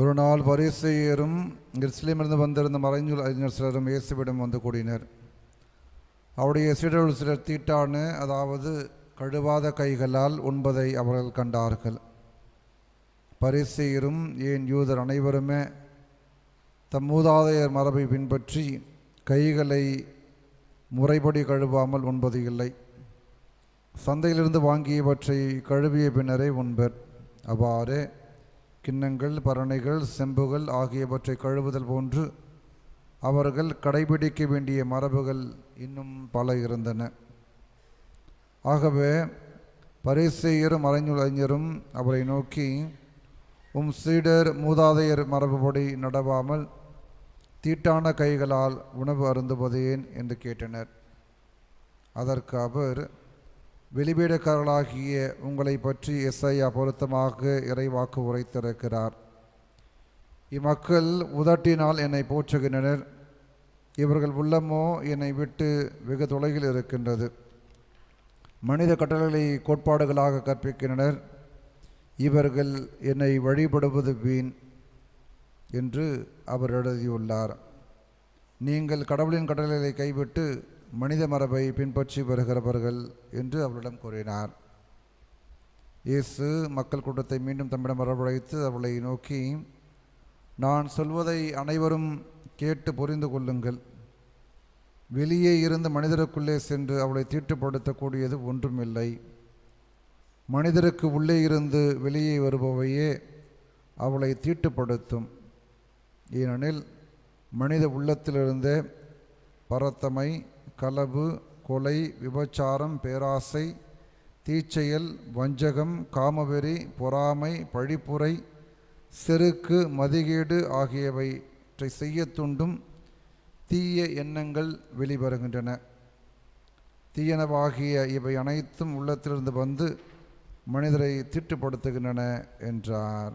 ஒரு நாள் பரிசெயரும் எருசலேமிலிருந்து வந்திருந்த மறைஞ்சூல் அறிஞர் சிலரும் இயேசுவிடம் வந்து கூடினர். அவருடைய சீடர்கள் சிலர் தீட்டான அதாவது கழுவாத கைகளால் உண்பதை அவர்கள் கண்டார்கள். பரிசெயரும் ஏன் யூதர் அனைவருமே தம் மூதாதையர் மரபை பின்பற்றி கைகளை முறைப்படி கழுவாமல் உண்பது இல்லை. சந்தையிலிருந்து வாங்கியவற்றை கழுவிய பின்னரே உண்பர். அவ்வாறு கிண்ணங்கள் பரணைகள் செம்புகள் ஆகியவற்றை கழுவுதல் போன்று அவர்கள் கடைபிடிக்க வேண்டிய மரபுகள் இன்னும் பல இருந்தன. ஆகவே பரிசெயரும் அறிஞரும் அவரை நோக்கி உம் சீடர் மூதாதையர் மரபுபடி நடவாமல் தீட்டான கைகளால் உணவு அருந்துவது ஏன் என்று கேட்டனர். அதற்கு அவர் வெளிவேடக்காரர்களாகிய உங்களை பற்றி எஸ்ஐயா பொருத்தமாக இறைவாக்கு உரைத்திருக்கிறார். இம்மக்கள் உதட்டினால் என்னை போற்றுகின்றனர். இவர்கள் உள்ளமோ என்னை விட்டு வெகு தொலைவில் இருக்கின்றது. மனித கட்டளைகளை கோட்பாடுகளாக கற்பிக்கின்றனர். இவர்கள் என்னை வழிபடுவது வீண் என்று அவர் எழுதியுள்ளார். நீங்கள் கடவுளின் கட்டளைகளை கைவிட்டு மனித மரபை பின்பற்றி வருகிறவர்கள் என்று அவரிடம் கூறினார். இயேசு மக்கள் கூட்டத்தை மீண்டும் தம்மிடம் வரவழைத்து அவளை நோக்கி நான் சொல்வதை அனைவரும் கேட்டு புரிந்து கொள்ளுங்கள். வெளியே இருந்து மனிதருக்குள்ளே சென்று அவளை தீட்டுப்படுத்தக்கூடியது ஒன்றுமில்லை. மனிதருக்கு உள்ளே இருந்து வெளியே வருபவையே அவளை தீட்டுப்படுத்தும். ஏனெனில் மனித உள்ளத்திலிருந்தே பரத்தமை களவு கொலை விபச்சாரம் பேராசை தீச்செயல் வஞ்சகம் காமவெறி பொறாமை பழிப்புரை செருக்கு மதிகேடு ஆகியவற்றை செய்ய தூண்டும் தீய எண்ணங்கள் வெளிவருகின்றன. தீயனவாகிய இவை அனைத்தும் உள்ளத்திலிருந்து வந்து மனிதரை தீட்டுப்படுத்துகின்றன என்றார்.